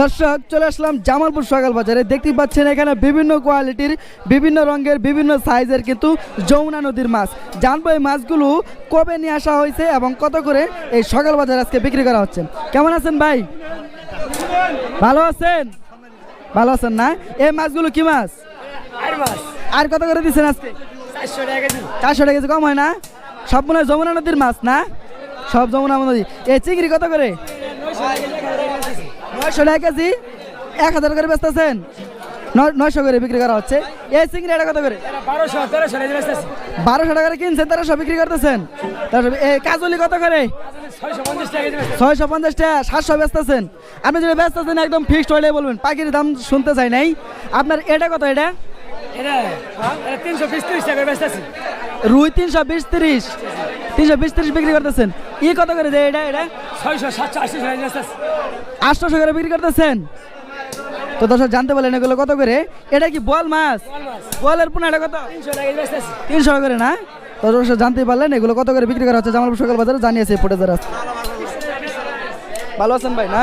দর্শক চলে আসলাম জামালপুর সকাল বাজারে। দেখতেই পাচ্ছেন এখানে বিভিন্ন কোয়ালিটির বিভিন্ন রঙের বিভিন্ন সাইজের কিন্তু যমুনা নদীর মাছ। জানব এই মাছগুলো কবে নিয়ে আসা হয়েছে এবং কত করে এই সকাল বাজারে আজকে বিক্রি করা হচ্ছে। কেমন আছেন ভাই? ভালো আছেন? ভালো আছেন না? এই মাছগুলো কি মাছ? আর কত করে দিচ্ছেন আজকে? চারশো টাকা কেজি। চারশো টাকা কেজি কম হয় না? সব মনে হয় যমুনা নদীর মাছ না? সব যমুনা নদী। এই চিংড়ি কত করে? নয়শো টাকা কেজি এক হাজার করে বেচতেছেন। নয়শো করে বিক্রি করা হচ্ছে। এই চিংড়ি এটা কত করে? বারোশো টাকা করে কিনছেন তেরোশো বিক্রি করতেছেন। এই কাজলি কত করে? ছয়শো পঞ্চাশ টাকা ছয়শো সাতশো বেচতেছেন। আপনি যদি বেচতেছেন একদম ফিক্সড হলে বলবেন পাখির দাম শুনতে চাই নাই। আপনার এটা কত এটা? বেচতেছি। রুই তিনশো বিশ তিরিশ। তিনশো বিশ তিরিশ বিক্রি করতেছেন। ই কত করে যে এটা এটা? ছয়শো সাতশো আশি আটশোশো করে বিক্রি করতেছেন? তো দর্শক জানতে পারলেন এগুলো কত করে? এটা কি বল মাছ? বলের পুনাটা কত? তিনশো করে না? তো দর্শক জানতে পারলেন এগুলো কত করে বিক্রি করা হচ্ছে? জামালপুর সকাল বাজারে জানিয়েছে ফুটে যারা ভালো আছেন ভাই না?